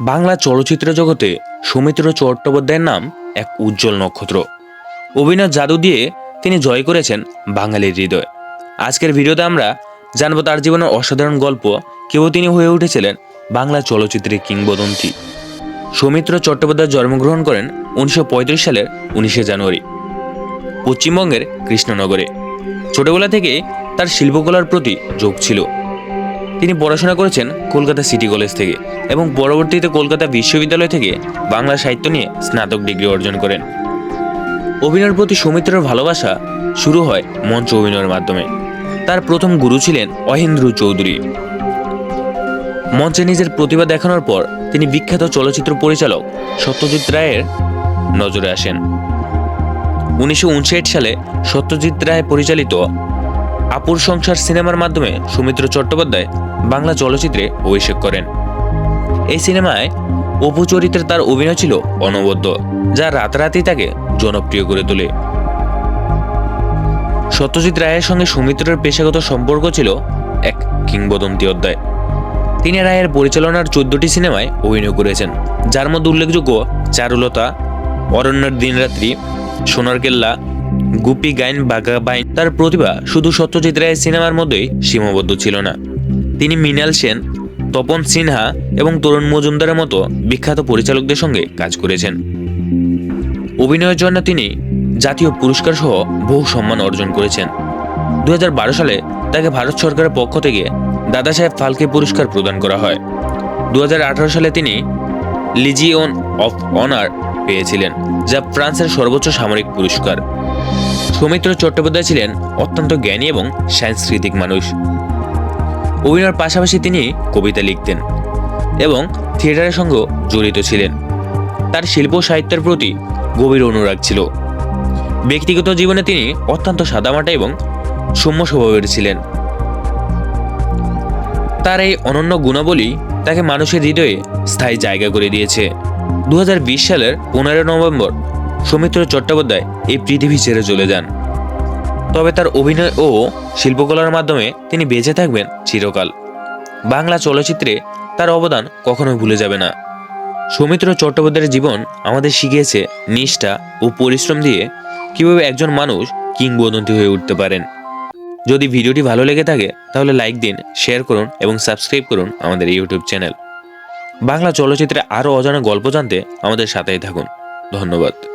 বাংলা চলচ্চিত্র জগতে সৌমিত্র চট্টোপাধ্যায়ের নাম এক উজ্জ্বল নক্ষত্র। অভিনয় জাদু দিয়ে তিনি জয় করেছেন বাঙালির হৃদয়। আজকের ভিডিওতে আমরা জানব তার জীবনের অসাধারণ গল্প, কেউ তিনি হয়ে উঠেছিলেন বাংলা চলচ্চিত্রের কিংবদন্তি। সৌমিত্র চট্টোপাধ্যায় জন্মগ্রহণ করেন উনিশশো পঁয়ত্রিশ সালের উনিশে জানুয়ারি, পশ্চিমবঙ্গের কৃষ্ণনগরে। ছোটবেলা থেকে তার শিল্পকলার প্রতি যোগ ছিল। তিনি পড়াশোনা করেছেন কলকাতা সিটি কলেজ থেকে এবং পরবর্তীতে কলকাতা বিশ্ববিদ্যালয় থেকে বাংলা সাহিত্য নিয়ে স্নাতক ডিগ্রি অর্জন করেন। অভিনয়ের প্রতি সৌমিত্রের ভালোবাসা শুরু হয় মঞ্চ অভিনয়ের মাধ্যমে। তার প্রথম গুরু ছিলেন অহেন্দ্র চৌধুরী। মঞ্চে নিজের প্রতিভা দেখানোর পর তিনি বিখ্যাত চলচ্চিত্র পরিচালক সত্যজিৎ রায়ের নজরে আসেন। উনিশশো উনষাট সালে সত্যজিৎ রায় পরিচালিত আপুর সংসার সিনেমার মাধ্যমে সুমিত্র চট্টোপাধ্যায় বাংলা চলচ্চিত্রে অভিষেক করেন। এই সিনেমায় অপু চরিত্রে তার অভিনয় ছিল অনবদ্য, যা রাতারাতি তাকে জনপ্রিয় করে তোলে। সত্যজিৎ রায়ের সঙ্গে সুমিত্রের পেশাগত সম্পর্ক ছিল এক কিংবদন্তি অধ্যায়। তিনি রায়ের পরিচালনার চোদ্দটি সিনেমায় অভিনয় করেছেন, যার মধ্যে উল্লেখযোগ্য চারুলতা, অরণ্যের দিনরাত্রি সোনার কেল্লা গুপি গাইন বাঘা বাইন তার প্রতিভা শুধু সত্যজিৎ রায়ের সিনেমার মধ্যেই সীমাবদ্ধ ছিল না। তিনি মৃণাল সেন, তপন সিনহা এবং তরুণ মজুমদারের মতো বিখ্যাত পরিচালকদের সঙ্গে কাজ করেছেন। অভিনয়ের জন্য তিনি জাতীয় পুরস্কার সহ বহু সম্মান অর্জন করেছেন। দু হাজার বারো সালে তাকে ভারত সরকারের পক্ষ থেকে দাদা সাহেব ফালকে পুরস্কার প্রদান করা হয়। দু হাজার আঠারো সালে তিনি লিজিওন অফ অনার পেয়েছিলেন, যা ফ্রান্সের সর্বোচ্চ সামরিক পুরস্কার। সৌমিত্র চট্টোপাধ্যায় ছিলেন অত্যন্ত জ্ঞানী এবং সাংস্কৃতিক মানুষ। অভিনয়ের পাশাপাশি তিনি কবিতা লিখতেন এবং থিয়েটারের সঙ্গেও জড়িত ছিলেন। তার শিল্প সাহিত্যের প্রতি গভীর অনুরাগ ছিল। ব্যক্তিগত জীবনে তিনি অত্যন্ত সাদামাটা এবং সৌম্য স্বভাবের ছিলেন। তার এই অনন্য গুণাবলী তাকে মানুষের হৃদয়ে স্থায়ী জায়গা করে দিয়েছে। দু হাজার বিশ সালের পনেরো নভেম্বর সৌমিত্র চট্টোপাধ্যায় এই পৃথিবী ছেড়ে চলে যান। তবে তার অভিনয় ও শিল্পকলার মাধ্যমে তিনি বেঁচে থাকবেন চিরকাল। বাংলা চলচ্চিত্রে তার অবদান কখনোই ভুলে যাবে না। সৌমিত্র চট্টোপাধ্যায়ের জীবন আমাদের শিখিয়েছে নিষ্ঠা ও পরিশ্রম দিয়ে কীভাবে একজন মানুষ কিংবদন্তি হয়ে উঠতে পারেন। যদি ভিডিওটি ভালো লেগে থাকে, তাহলে লাইক দিন, শেয়ার করুন এবং সাবস্ক্রাইব করুন আমাদের ইউটিউব চ্যানেল। বাংলা চলচ্চিত্রে আরও অজানা গল্প জানতে আমাদের সাথেই থাকুন। ধন্যবাদ।